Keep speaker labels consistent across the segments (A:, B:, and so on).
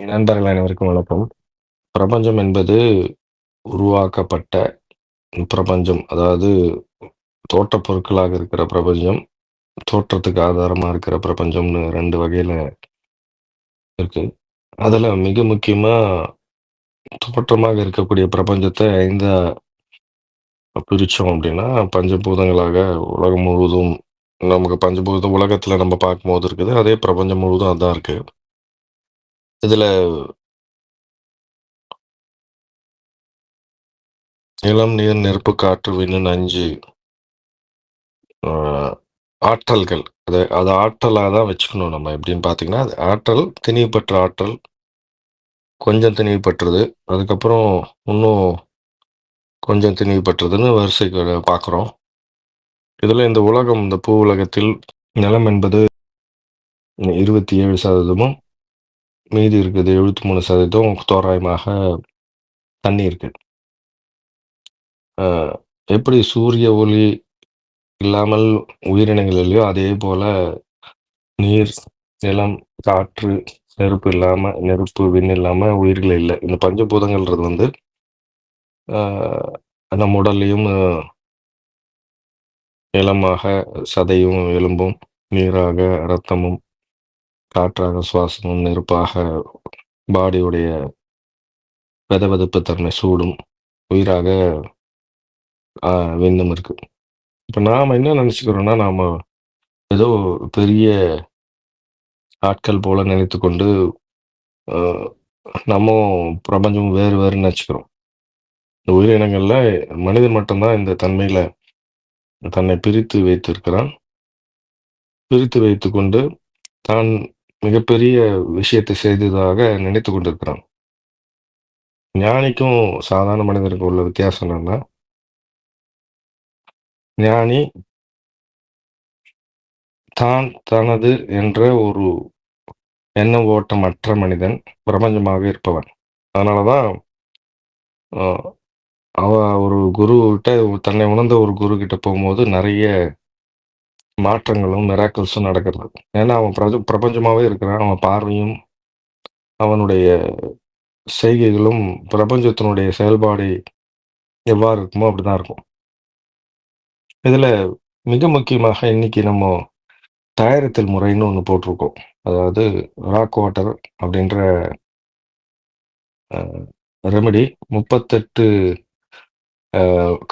A: நண்பர்கள் அனைவருக்கும் வணக்கம். பிரபஞ்சம் என்பது உருவாக்கப்பட்ட பிரபஞ்சம். அதாவது தோட்ட பொருட்களாக இருக்கிற பிரபஞ்சம், தோற்றத்துக்கு ஆதாரமாக இருக்கிற பிரபஞ்சம்னு ரெண்டு வகையில் இருக்கு. அதில் மிக முக்கியமாக தோற்றமாக இருக்கக்கூடிய பிரபஞ்சத்தை 5ஆ பிரித்தோம் அப்படின்னா பஞ்சபூதங்களாக உலகம் முழுவதும் நமக்கு பஞ்சபூத உலகத்தில் நம்ம பார்க்கும்போது இருக்குது. அதே பிரபஞ்சம் முழுவதும் அதான் இருக்குது இதுல நிலம், நீர், நெருப்பு, காற்று, விண்ணுன்னு 5 ஆற்றல்கள். அத அத ஆற்றலா தான் வச்சுக்கணும் நம்ம. எப்படின்னு பார்த்தீங்கன்னா, அது ஆற்றல், திணிவு பெற்ற ஆற்றல். கொஞ்சம் திணிவு பெற்றது. அதுக்கப்புறம் இன்னும் கொஞ்சம் திணிவு பெற்றதுன்னு வரிசைக்கு பார்க்குறோம். இதுல இந்த உலகம், இந்த பூ உலகத்தில் நிலம் என்பது 27% மீதி இருக்குது 73% தோராயமாக தண்ணி இருக்கு. ஆ எப்படி சூரிய ஒளி இல்லாமல் உயிரினங்கள் இல்லையோ, அதே போல நீர், நிலம், காற்று, நெருப்பு இல்லாம நெருப்பு, விண் இல்லாம உயிர்கள் இல்ல. இந்த பஞ்சபூதங்கள்ன்றது வந்து ஆ நம் உடல்லயும் நிலமாக சதையும், எலும்பும், நீராக ரத்தமும், காற்றாக சுவாசமும், நெருப்பாக பாடியுடைய வெதவெதப்பு தன்மை சூடும், உயிராக ஆ விண்ணும் இருக்கு. இப்ப நாம என்ன நினச்சிக்கிறோன்னா நாம ஏதோ பெரிய ஆட்கள் போல நினைத்துக்கொண்டு, கொண்டு நம்மும் பிரபஞ்சம் வேறு வேறுன்னு நெனச்சுக்கிறோம். இந்த உயிரினங்கள்ல மனிதன் மட்டும்தான் இந்த தன்மையில தன்னை பிரித்து வைத்திருக்கிறான். பிரித்து வைத்துக்கொண்டு, தான் மிகப்பெரிய விஷயத்தை செய்ததாக நினைத்துக் கொண்டிருக்கிறான். ஞானிக்கும் சாதாரண மனிதனுக்கும் உள்ள வித்தியாசம் என்னன்னா ஞானி தான், தனது என்ற ஒரு எண்ண ஓட்டம் அற்ற மனிதன், பிரபஞ்சமாக இருப்பவன். அதனால தான் அவ ஒரு குருகிட்ட தன்னை உணர்ந்த ஒரு குருகிட்ட போம்போது நெறைய மாற்றங்களும், மிராக்கிள்ஸும் நடக்கிறது. ஏன்னா, அவன் பிரஜ பிரபஞ்சமாகவே இருக்கிறான். அவன் பார்வையும், அவனுடைய செய்கைகளும் பிரபஞ்சத்தினுடைய செயல்பாடு எவ்வாறு இருக்குமோ அப்படிதான் இருக்கும். இதில் மிக முக்கியமாக இன்னைக்கு நம்ம தயாரித்தல் முறைன்னு ஒன்று போட்டிருக்கோம். அதாவது ராக் வாட்டர் அப்படின்ற ரெமெடி முப்பத்தெட்டு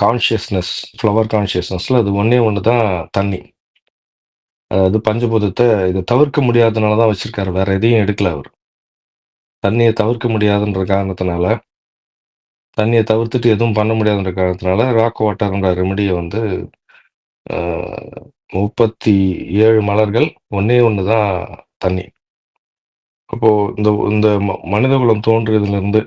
A: கான்ஷியஸ்னஸ், ஃப்ளவர் கான்ஷியஸ்னஸில் அது ஒன்றே ஒன்று தான் தண்ணி. அதாவது பஞ்சபூதத்தை இதை தவிர்க்க முடியாதனால தான் வச்சிருக்காரு. வேற எதையும் எடுக்கல அவர் தண்ணியை தவிர்க்க முடியாதுன்ற காரணத்தினால தண்ணியை தவிர்த்துட்டு எதுவும் பண்ண முடியாதுன்ற காரணத்தினால, ராக் வாட்டர்ன்ற ரெமடியை வந்து முப்பத்தி ஏழு மலர்கள், ஒன்றே ஒன்று தான் தண்ணி. அப்போது இந்த இந்த ம தோன்றியதுலேருந்து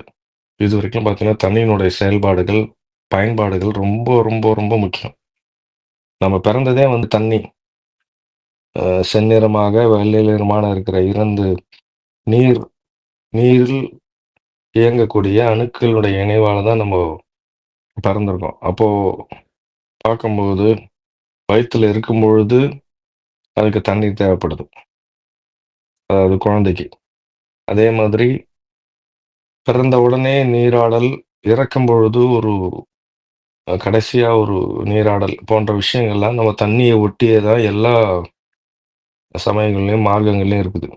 A: இது வரைக்கும் பார்த்தீங்கன்னா, தண்ணியினுடைய செயல்பாடுகள், பயன்பாடுகள் ரொம்ப, ரொம்ப, ரொம்ப முக்கியம். நம்ம பிறந்ததே வந்து தண்ணி. செந்நிறமாக, வெள்ளை நிறமான இருக்கிற இரண்டு நீர் நீரில் இயங்கக்கூடிய அணுக்களுடைய இணைவால் தான் நம்ம பிறந்திருக்கோம். அப்போ பார்க்கும்போது, வயித்துல இருக்கும்பொழுது அதுக்கு தண்ணீர் தேவைப்படுது. அதாவது குழந்தைக்கு. அதே மாதிரி பிறந்த உடனே நீராடல், இறக்கும் பொழுது ஒரு கடைசியாக ஒரு நீராடல் போன்ற விஷயங்கள்லாம் நம்ம தண்ணியை ஒட்டியே தான் எல்லா சமயங்கள்லையும் மார்க்கங்கள்லையும் இருக்குது.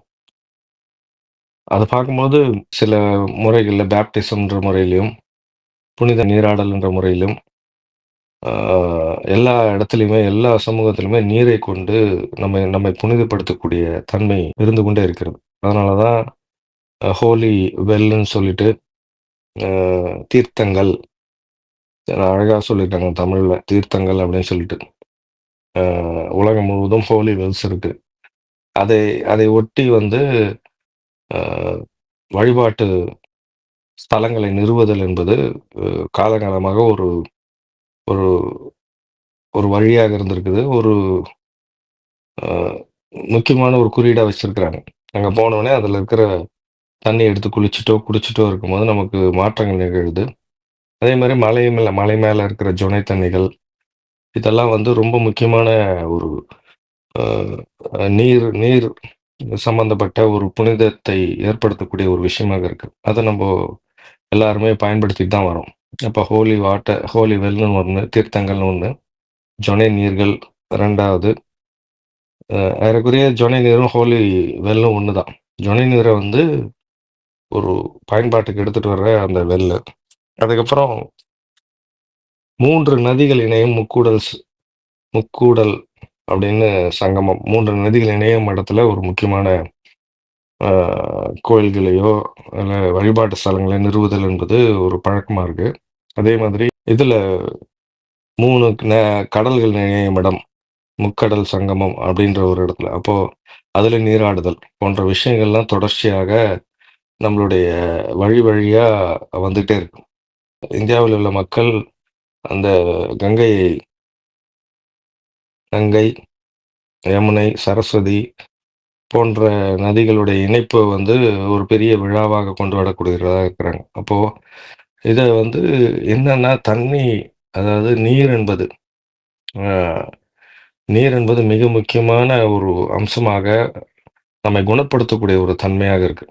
A: அதை பார்க்கும்போது சில முறைகளில் பேப்டிசம்ன்ற முறையிலையும் புனித நீராடல் என்ற முறையிலும், எல்லா இடத்துலையுமே எல்லா சமூகத்திலுமே நீரை கொண்டு நம்மை நம்மை புனிதப்படுத்தக்கூடிய தன்மை இருந்து கொண்டே இருக்கிறது. அதனால தான் ஹோலி வெல்லுன்னு சொல்லிட்டு, தீர்த்தங்கள் அழகாக சொல்லிட்டாங்க தமிழில் தீர்த்தங்கள் அப்படின்னு சொல்லிட்டு. உலகம் முழுவதும் ஹோலி வெல்ஸ் இருக்குது அதை அதை ஒட்டி வந்து வழிபாட்டு ஸ்தலங்களை நிறுவுதல் என்பது காலகாலமாக ஒரு ஒரு ஒரு வழியாக இருந்திருக்குது. ஒரு முக்கியமான ஒரு குறியீடாக வச்சுருக்கிறாங்க அங்கே போனோடனே அதில் இருக்கிற தண்ணி எடுத்து குளிச்சுட்டோ, குடிச்சிட்டோ இருக்கும்போது நமக்கு மாற்றங்கள் நிகழுது. அதே மாதிரி மலை மேலே மலை மேலே இருக்கிற ஜுனை தண்ணிகள், இதெல்லாம் வந்து ரொம்ப முக்கியமான ஒரு நீர் நீர் சம்பந்தப்பட்ட ஒரு புனிதத்தை ஏற்படுத்தக்கூடிய ஒரு விஷயமாக இருக்கு. அதை நம்ம எல்லாருமே பயன்படுத்திட்டு தான் வரோம். அப்ப ஹோலி வாட்டர் ஹோலி வெல்னு ஒன்று தீர்த்தங்கள்னு ஒன்று ஜொனை நீர்கள் 2வது. அ ஏறக்குறைய ஜொனை நீரும், ஹோலி வெல்லும் ஒன்று தான். ஜொனை நீரை வந்து ஒரு பயன்பாட்டுக்கு எடுத்துட்டு வர்ற அந்த வெல்லு. அதுக்கப்புறம் மூன்று நதிகள் இணையும் முக்கூடல் முக்கூடல் அப்படின்னு சங்கமம். மூன்று நதிகள் இணையும் இடத்துல ஒரு முக்கியமான கோயில்களையோ, இல்லை வழிபாட்டு ஸ்தலங்களை நிறுவுதல் என்பது ஒரு பழக்கமாக இருக்கு. அதே மாதிரி இதில் மூணு ந கடல்கள் இணையும் இடம். முக்கடல் சங்கமம் அப்படின்ற ஒரு இடத்துல. அப்போது அதில் நீராடுதல் போன்ற விஷயங்கள்லாம் தொடர்ச்சியாக நம்மளுடைய வழி வழியாக வந்துகிட்டே இருக்கும் இந்தியாவில் உள்ள மக்கள் அந்த கங்கையை கங்கை, யமுனை, சரஸ்வதி போன்ற நதிகளுடைய இணைப்பு வந்து ஒரு பெரிய விழாவாக கொண்டாடக்கூடியவர்களா இருக்கிறாங்க. அப்போ இதை வந்து என்னன்னா, தண்ணி அதாவது நீர் என்பது நீர் என்பது மிக முக்கியமான ஒரு அம்சமாக நம்மை குணப்படுத்தக்கூடிய ஒரு தன்மையாக இருக்கு.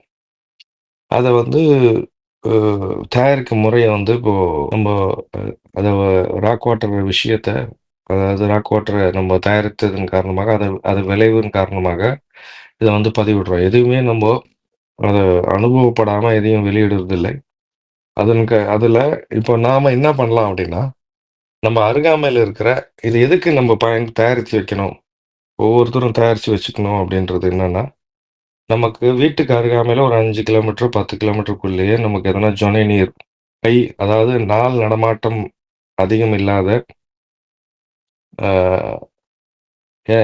A: அதை வந்து தயாரிக்கும் முறையை வந்து இப்போ நம்ம அதை ராக் வாட்டர் விஷயத்த அதாவது ராக் வாட்டர நம்ம தயாரித்ததன் காரணமாக, அது அது விளைவின் காரணமாக இதை வந்து பதிவிடுறோம். எதுவுமே நம்ம அதை அனுபவப்படாம எதையும் வெளியிடுறதில்லை. அதன் க அதில் இப்போ நாம என்ன பண்ணலாம் அப்படின்னா, நம்ம அருகாமையில் இருக்கிற இது எதுக்கு நம்ம பயன் தயாரித்து வைக்கணும்? ஒவ்வொருத்தரும் தயாரித்து வச்சுக்கணும் அப்படின்றது என்னன்னா, நமக்கு வீட்டுக்கு அருகாமையில் ஒரு அஞ்சு கிலோமீட்டர், 10 கிலோமீட்டருக்குள்ளேயே நமக்கு எதனா ஜொனை நீர் கை அதாவது நாள் நடமாட்டம் அதிகம் இல்லாத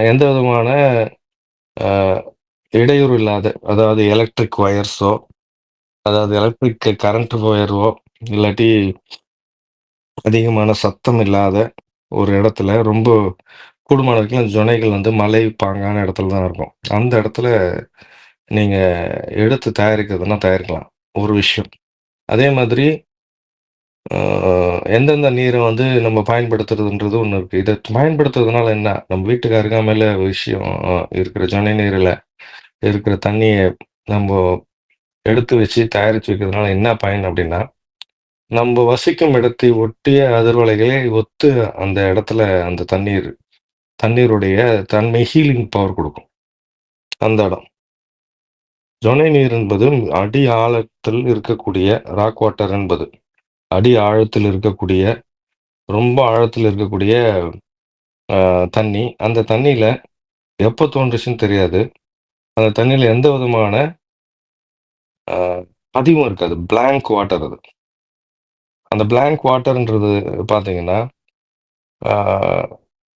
A: எந்த விதமான இடையூறு இல்லாத அதாவது எலக்ட்ரிக் ஒயர்ஸோ அதாவது எலக்ட்ரிக் கரண்ட் ஒயரோ, இல்லாட்டி அதிகமான சத்தம் இல்லாத ஒரு இடத்துல ரொம்ப கூடுமான வரைக்கும் ஜொனைகள் வந்து மலை பாங்கான இடத்துல தான் இருக்கும். அந்த இடத்துல நீங்கள் எடுத்து தயாரிக்கிறதுனா தயாரிக்கலாம். ஒரு விஷயம். அதே மாதிரி எந்தெந்த நீரை வந்து நம்ம பயன்படுத்துறதுன்றது ஒன்று இருக்கு. இதை பயன்படுத்துறதுனால என்ன? நம்ம வீட்டுக்கு அருகாமையில விஷயம் இருக்கிற ஜொனை நீரில் இருக்கிற தண்ணியை நம்ம எடுத்து வச்சு தயாரிச்சு வைக்கிறதுனால என்ன பயன் அப்படின்னா, நம்ம வசிக்கும் இடத்தை ஒட்டிய அதிர்வலைகளை ஒத்து அந்த இடத்துல அந்த தண்ணீர் தண்ணீருடைய தன்மை ஹீலிங் பவர் கொடுக்கும் அந்த இடம். ஜொனை நீர் என்பது அடி ஆழத்தில் இருக்கக்கூடிய ராக் வாட்டர் என்பது. அடி ஆழத்தில் இருக்கக்கூடிய, ரொம்ப ஆழத்தில் இருக்கக்கூடிய தண்ணி. அந்த தண்ணியில் எப்போ தோன்றுச்சுன்னு தெரியாது. அந்த தண்ணியில் எந்த விதமான பதிவும் இருக்காது. பிளாங்க் வாட்டர் அது. அந்த பிளாங்க் வாட்டர்ன்றது பார்த்தீங்கன்னா,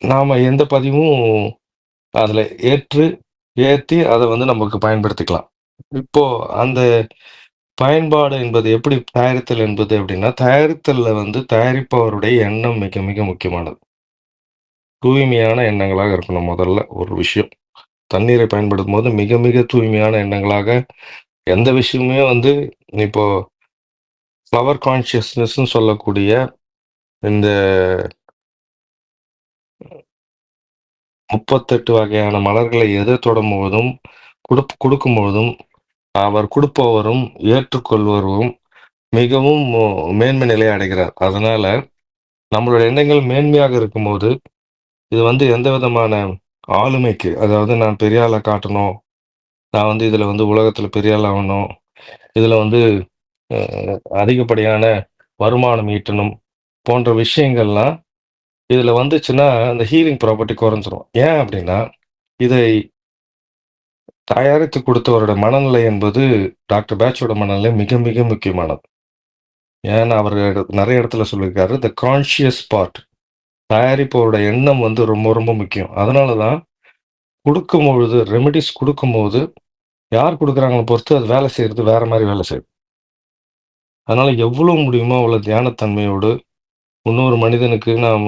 A: நாம் எந்த பதிவும் அதில் ஏற்று ஏற்றி அதை வந்து நமக்கு பயன்படுத்திக்கலாம். இப்போ அந்த பயன்பாடு என்பது எப்படி தயாரித்தல் என்பது அப்படின்னா, தயாரித்தல்ல வந்து தயாரிப்பவருடைய எண்ணம் மிக மிக முக்கியமானது. தூய்மையான எண்ணங்களாக இருக்கணும் முதல்ல ஒரு விஷயம். தண்ணீரை பயன்படுத்தும்போது மிக மிக தூய்மையான எண்ணங்களாக எந்த விஷயமுமே வந்து இப்போ ஃப்ளவர் கான்சியஸ்னஸ்ன்னு சொல்லக்கூடிய இந்த 38 வகையான மலர்களை எத தொடும்போதும், கொடுக்கும் குடுக்கும்போதும், அவர் கொடுப்பவரும் ஏற்றுக்கொள்வரும் மிகவும் மேன்மை நிலை அடைகிறார். அதனால நம்மளுடைய எண்ணங்கள் மேன்மையாக இருக்கும்போது, இது வந்து எந்த விதமான ஆளுமைக்கு, அதாவது நான் பெரிய காட்டணும். நான் வந்து இதில் வந்து உலகத்தில் பெரிய ஆள் ஆவணும். வந்து அதிகப்படியான வருமானம் ஈட்டணும். போன்ற விஷயங்கள்லாம் இதில் வந்துச்சுன்னா, அந்த ஹீலிங் ப்ராப்பர்ட்டி குறைஞ்சிரும். ஏன் அப்படின்னா, இதை தயாரித்து கொடுத்தவரோட மனநிலை என்பது டாக்டர் பேட்சோட மனநிலை மிக மிக முக்கியமானது. ஏன்னா அவர் நிறைய இடத்துல சொல்லியிருக்காரு. த கான்ஷியஸ் பார்ட். தயாரிப்பவரோட எண்ணம் வந்து ரொம்ப ரொம்ப முக்கியம். அதனால தான் குடுக்கும்பொழுது ரெமிடீஸ் கொடுக்கும்போது யார் கொடுக்குறாங்களோ பொறுத்து அது வேலை செய்கிறது வேற மாதிரி வேலை செய்யும். அதனால எவ்வளோ முடியுமோ அவ்வளோ தியானத்தன்மையோடு, இன்னொரு மனிதனுக்கு நாம்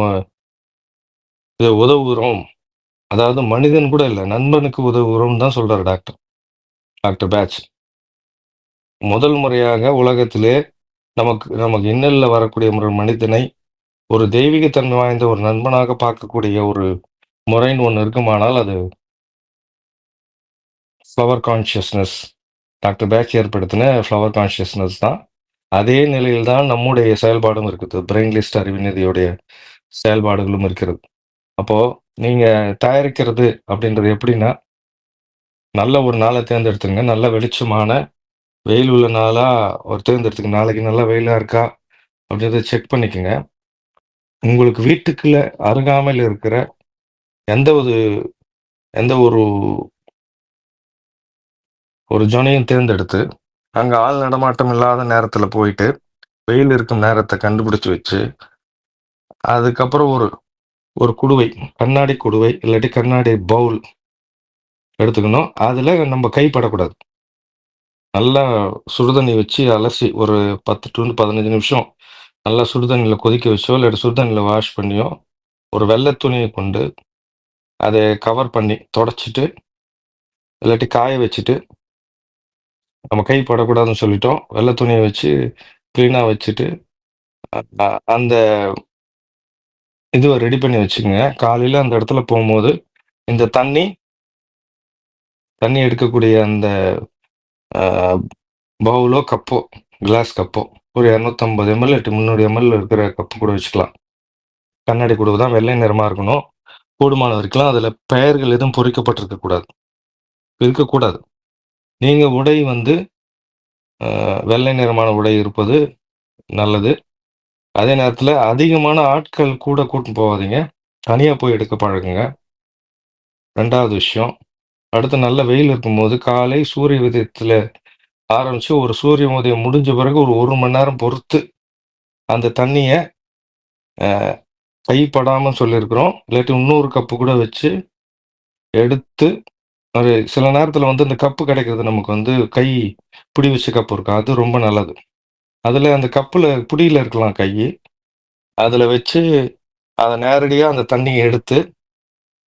A: இதை உதவுகிறோம். அதாவது மனிதன் கூட இல்ல, நண்பனுக்கு உதவுகிறோம்னு தான் சொல்றாரு டாக்டர். Doctor batch. முதல் முறையாக உலகத்திலே நமக்கு நமக்கு இன்னல்ல வரக்கூடிய ஒரு மனிதனை, ஒரு தெய்வீகத்தன்மை வாய்ந்த ஒரு நண்பனாக பார்க்கக்கூடிய ஒரு முறைன்னு ஒண்ணு இருக்குமானால், அது ஃப்ளவர் கான்ஷியஸ்னஸ் டாக்டர் பேட்ச் ஏற்படுத்தின ஃப்ளவர் கான்ஷியஸ்னஸ் தான் அதே நிலையில் தான் நம்முடைய செயல்பாடும் இருக்குது பிரெயின் லிஸ்ட் அறிவினதியுடைய செயல்பாடுகளும் இருக்கிறது அப்போ நீங்க தயாரிக்கிறது அப்படின்றது எப்படின்னா நல்ல ஒரு நாளை தேர்ந்தெடுத்துங்க நல்ல வெளிச்சமான வெயில் உள்ள நாளா ஒரு தேர்ந்தெடுத்துங்க நாளைக்கு நல்லா வெயிலா இருக்கா அப்படின்றத செக் பண்ணிக்கோங்க. உங்களுக்கு வீட்டுக்குள்ள அருகாமையில் இருக்கிற எந்த ஒரு எந்த ஒரு ஒரு ஜொனையும் தேர்ந்தெடுத்து அங்கே ஆள் நடமாட்டம் இல்லாத நேரத்தில் போயிட்டு வெயில் இருக்கும் நேரத்தை கண்டுபிடிச்சி வச்சு அதுக்கப்புறம் ஒரு ஒரு குடுவை கண்ணாடி குடுவை இல்லாட்டி கண்ணாடி பவுல் எடுத்துக்கணும். அதில் நம்ம கைப்படக்கூடாது. நல்லா சுடுதண்ணி வச்சு அலசி ஒரு பத்து டு பதினஞ்சு நிமிஷம் நல்லா சுடுதண்ணியில் கொதிக்க வச்சோ இல்லாட்டி சுடுதண்ணியில் வாஷ் பண்ணியோ ஒரு வெள்ளை துணியை கொண்டு அதை கவர் பண்ணி தொடச்சிட்டு இல்லாட்டி காய வச்சுட்டு நம்ம கை படக்கூடாதுன்னு சொல்லிட்டோம். வெள்ளை துணியை வச்சு க்ளீனாக வச்சுட்டு அந்த இதுவை ரெடி பண்ணி வச்சுக்கோங்க காலையில் அந்த இடத்துல போகும்போது இந்த தண்ணி தண்ணி எடுக்கக்கூடிய அந்த பவுலோ கப்போ கிளாஸ் கப்போ ஒரு இரநூத்தம்பது எம்எல் எட்டு முந்நூறு எம்எல் இருக்கிற கப்பு கூட வச்சுக்கலாம். கண்ணாடி கூட தான் வெள்ளை நிறமாக இருக்கணும். கூடுமான வரைக்கும் அதில் பெயர்கள் எதுவும் பொறிக்கப்பட்டிருக்க கூடாது. இருக்கக்கூடாது நீங்கள் உடை வந்து வெள்ளை நிறமான உடை இருப்பது நல்லது. அதே நேரத்தில் அதிகமான ஆட்கள் கூட கூட்டு போகாதீங்க. தனியாக போய் எடுக்க பழகுங்க. ரெண்டாவது விஷயம் அடுத்து நல்ல வெயில் இருக்கும்போது காலை சூரிய உதயத்தில் ஆரம்பித்து ஒரு சூரிய உதயம் முடிஞ்ச பிறகு ஒரு ஒரு மணி நேரம் பொறுத்து அந்த தண்ணியை கைப்படாமல் சொல்லியிருக்கிறோம். இல்லாட்டி இன்னொரு கப்பு கூட வச்சு எடுத்து ஒரு சில நேரத்தில் வந்து இந்த கப்பு கிடைக்கிறது நமக்கு வந்து கை பிடி வச்ச கப்பு இருக்கும். அது ரொம்ப நல்லது. அதில் அந்த கப்பில் புடியில் இருக்கலாம் கை. அதில் வச்சு அதை நேரடியாக அந்த தண்ணியை எடுத்து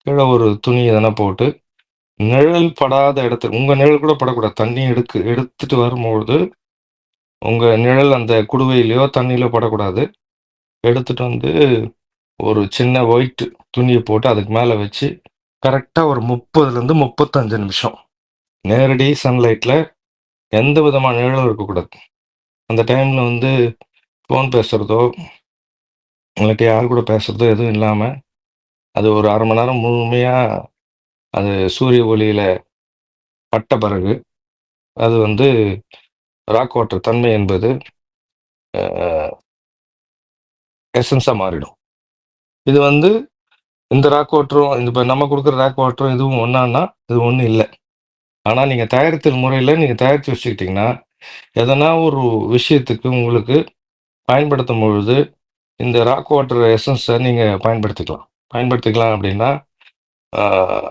A: கீழே ஒரு துணி எதனா போட்டு நிழல் படாத இடத்துல உங்கள் நிழல் கூட படக்கூடாது. தண்ணி எடுக்கு எடுத்துட்டு வரும்பொழுது உங்கள் நிழல் அந்த குடுவையிலையோ தண்ணியிலோ படக்கூடாது. எடுத்துட்டு வந்து ஒரு சின்ன ஒயிட் துணியை போட்டு அதுக்கு மேலே வச்சு கரெக்டாக ஒரு முப்பதுலேருந்து முப்பத்தஞ்சு நிமிஷம். நேரடி சன்லைட்டில் எந்த விதமான நிழலும் இருக்கக்கூடாது. அந்த டைமில் வந்து ஃபோன் பேசுகிறதோ இல்லாட்டி யார் கூட பேசுகிறதோ எதுவும் இல்லாமல் அது ஒரு அரை மணி நேரம் முழுமையாக அது சூரிய ஒளியில் பட்ட பிறகு அது வந்து ராக் வாட்டர் தன்மை என்பது எசன்ஸாக மாறிடும். இது வந்து இந்த ராக் வாட்டரும் இந்த இப்போ நம்ம கொடுக்குற ராக் வாட்டரும் இதுவும் ஒன்றான்னா இது ஒன்றும் இல்லை. ஆனால் நீங்கள் தயாரித்த முறையில் நீங்கள் தயாரித்து வச்சுக்கிட்டிங்கன்னா எதனா ஒரு விஷயத்துக்கு உங்களுக்கு பயன்படுத்தும் பொழுது இந்த ராக் வாட்டர் எசன்ஸை நீங்கள் பயன்படுத்திக்கலாம். பயன்படுத்திக்கலாம் அப்படின்னா ஆஹ்,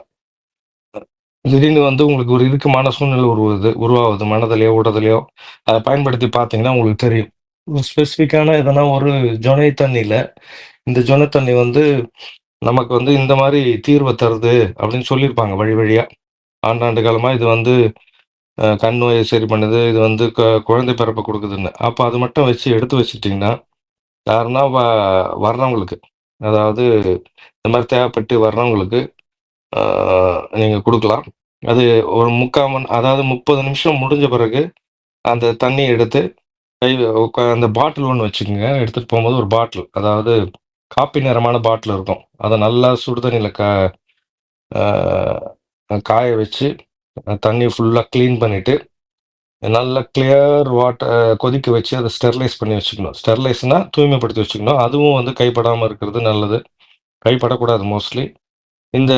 A: திடீர்னு வந்து உங்களுக்கு ஒரு இறுக்கமான சூழ்நிலை உருவாகுது உருவாகுது மனதிலையோ உடதுலையோ. அதை பயன்படுத்தி பார்த்தீங்கன்னா உங்களுக்கு தெரியும். ஸ்பெசிஃபிக்கான எதனா ஒரு ஜொனை தண்ணியில் இந்த ஜொனை தண்ணி வந்து நமக்கு வந்து இந்த மாதிரி தீர்வை தருது அப்படின்னு சொல்லியிருப்பாங்க வழி வழியா. ஆண்டாண்டு காலமாக இது வந்து கண் நோயை சரி பண்ணுது இது வந்து குழந்தை பிறப்பை கொடுக்குதுன்னு. அப்போ அது மட்டும் வச்சு எடுத்து வச்சுட்டிங்கன்னா யாருன்னா வ வர்றவங்களுக்கு அதாவது இந்த மாதிரி தேவைப்பட்டு வர்றவங்களுக்கு நீங்கள் கொடுக்கலாம். அது ஒரு முக்கால் மணி அதாவது முப்பது நிமிஷம் முடிஞ்ச பிறகு அந்த தண்ணி எடுத்து கை அந்த பாட்டில் ஒன்று வச்சுக்கோங்க. எடுத்துகிட்டு போகும்போது ஒரு பாட்டில் அதாவது காப்பி நிறமான பாட்டில் இருக்கும். அதை நல்லா சுடுதண்ணியில் க காய வச்சு தண்ணி ஃபுல்லாக க்ளீன் பண்ணிவிட்டு நல்லா கிளியர் வாட்டர் கொதிக்க வச்சு அதை ஸ்டெர்லைஸ் பண்ணி வச்சுக்கணும். ஸ்டெர்லைஸ்னால் தூய்மைப்படுத்தி வச்சுக்கணும். அதுவும் வந்து கைப்படாமல் இருக்கிறது நல்லது. கைப்படக்கூடாது மோஸ்ட்லி இந்த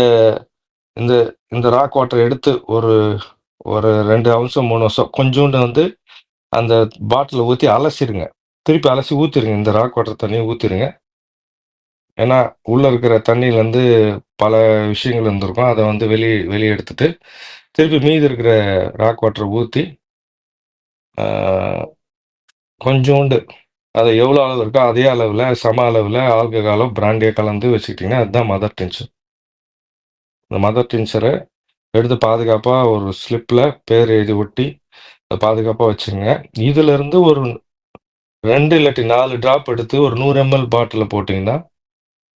A: இந்த இந்த ராக் வாட்டர் எடுத்து ஒரு ஒரு ரெண்டு அம்சம் மூணு வருஷம் கொஞ்சோண்டு வந்து அந்த பாட்டிலை ஊற்றி அலசிடுங்க. திருப்பி அலசி ஊற்றிடுங்க இந்த ராக் வாட்டர் தண்ணியை ஊற்றிடுங்க ஏன்னா உள்ளே இருக்கிற தண்ணியிலேருந்து பல விஷயங்கள் இருந்திருக்கும் அதை வந்து வெளியே வெளியே எடுத்துட்டு திருப்பி மீதி இருக்கிற ராக் வாட்டரை ஊற்றி கொஞ்சோண்டு அதை எவ்வளோ அளவு இருக்கோ அதே அளவில் சம அளவில் ஆல்கஹாலோ பிராண்டியோ கலந்து வச்சுக்கிட்டிங்கன்னா அதுதான் மதர் டென்ஷன் இந்த மதர் டின்ச்சரை எடுத்து பாதுகாப்பாக ஒரு ஸ்லிப்பில் பேர் எழுதி ஒட்டி அதை பாதுகாப்பாக வச்சுங்க. இதிலிருந்து ஒரு ரெண்டு இல்லாட்டி நாலு ட்ராப் எடுத்து ஒரு நூறு எம்எல் பாட்டிலில் போட்டிங்கன்னா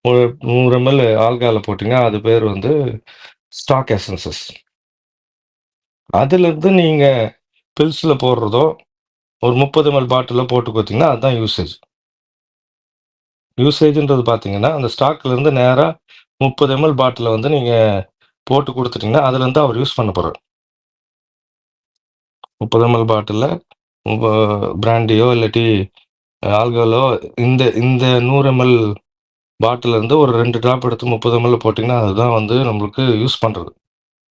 A: ஒரு நூறு எம்எல் ஆல்கால போட்டிங்கன்னா அது பேர் வந்து ஸ்டாக் எசன்சஸ் அதிலிருந்து நீங்கள் பில்ஸில் போடுறதோ, ஒரு 30 எம்எல் பாட்டில்ல போட்டு கொடுத்தீங்கன்னா அதுதான் யூசேஜ். யூசேஜ்ன்றது பார்த்தீங்கன்னா, அந்த ஸ்டாக்லேருந்து நேராக முப்பது எம்எல் பாட்டில வந்து நீங்கள் போட்டு கொடுத்துட்டிங்கன்னா அதுலேருந்து அவர் யூஸ் பண்ண போகிறார் முப்பது எம்எல் பாட்டிலில் பிராண்டியோ இல்லாட்டி ஆல்கோலோ இந்த இந்த நூறு எம்எல் பாட்டிலேருந்து ஒரு ரெண்டு ட்ராப் எடுத்து 30 எம்எல் போட்டிங்கன்னா அதுதான் வந்து நம்மளுக்கு யூஸ் பண்ணுறது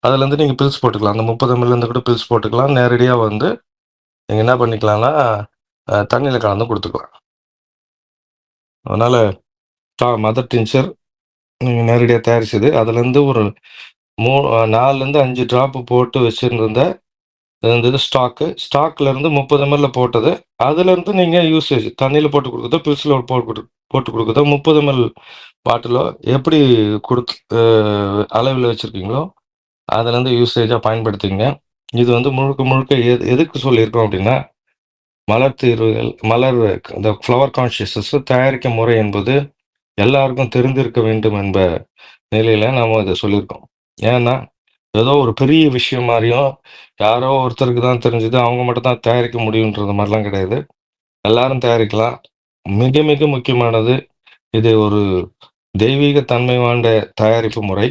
A: அதுலேருந்து நீங்கள் பில்ஸ் போட்டுக்கலாம். அந்த முப்பது எம்எல்லேருந்து கூட பில்ஸ் போட்டுக்கலாம். நேரடியாக வந்து நீங்கள் என்ன பண்ணிக்கலாம்னா, தண்ணியில் கலந்து கொடுத்துக்கலாம் அதனால் டா மதர் டின்ச்சர் நீங்கள் நேரடியாக தயாரிச்சது. அதுலேருந்து ஒரு மூ நாலுலேருந்து அஞ்சு ட்ராப்பு போட்டு வச்சுருந்த இருந்தது ஸ்டாக்கு. ஸ்டாக்லேருந்து முப்பது எம்எல்ல போட்டது. அதுலேருந்து நீங்கள் யூசேஜ் தண்ணியில் போட்டு கொடுக்குதோ பில்ஸில் போட்டு கொடு போட்டு கொடுக்குதோ முப்பது எம்எல் பாட்டிலோ எப்படி கொடுத்து அளவில் வச்சுருக்கீங்களோ அதுலேருந்து யூசேஜாக பயன்படுத்திங்க இது வந்து முழுக்க முழுக்க எது எதுக்கு சொல்லியிருக்கோம் அப்படின்னா மலர் தீர்வுகள் மலர் இந்த ஃப்ளவர் கான்ஷியஸஸ் தயாரிக்கும் முறை என்பது எல்லாருக்கும் தெரிந்திருக்க வேண்டும் என்ப நிலையில நாம் இதை சொல்லியிருக்கோம். ஏன்னா, ஏதோ ஒரு பெரிய விஷயம் மாதிரியும் யாரோ ஒருத்தருக்கு தான் தெரிஞ்சது, அவங்க மட்டும் தான் தயாரிக்க முடியுன்றது மாதிரிலாம் கிடையாது. எல்லாரும் தயாரிக்கலாம். மிக மிக முக்கியமானது, இது ஒரு தெய்வீக தன்மை வாண்ட தயாரிப்பு முறை.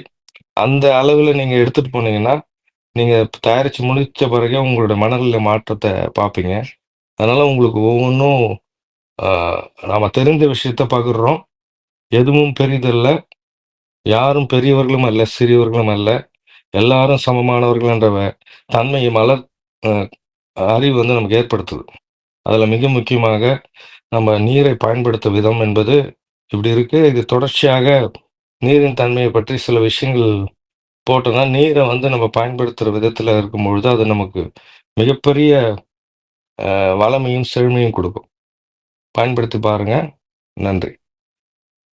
A: அந்த அளவில் நீங்கள் எடுத்துகிட்டு போனீங்கன்னா, நீங்கள் தயாரித்து முடித்த பிறகே உங்களோட மனநிலை மாற்றத்தை பார்ப்பீங்க. அதனால் உங்களுக்கு ஒவ்வொன்றும் நாம் தெரிந்த விஷயத்த பகிர்றோம். எதுவும் பெரிதல்ல. யாரும் பெரியவர்களும் அல்ல, சிறியவர்களும் அல்ல. எல்லாரும் சமமானவர்கள் என்ற தன்மையை மலர் அறிவு வந்து நமக்கு ஏற்படுத்துது. அதில் மிக முக்கியமாக நம்ம நீரை பயன்படுத்தும் விதம் என்பது இப்படி இருக்குது இது தொடர்ச்சியாக நீரின் தன்மையை பற்றி சில விஷயங்கள் போட்டோம்னா, நீரை வந்து நம்ம பயன்படுத்துகிற விதத்தில் இருக்கும் இருக்கும்பொழுது, அது நமக்கு மிகப்பெரிய வளமையும், செழுமையும் கொடுக்கும் பயன்படுத்தி பாருங்க. நன்றி.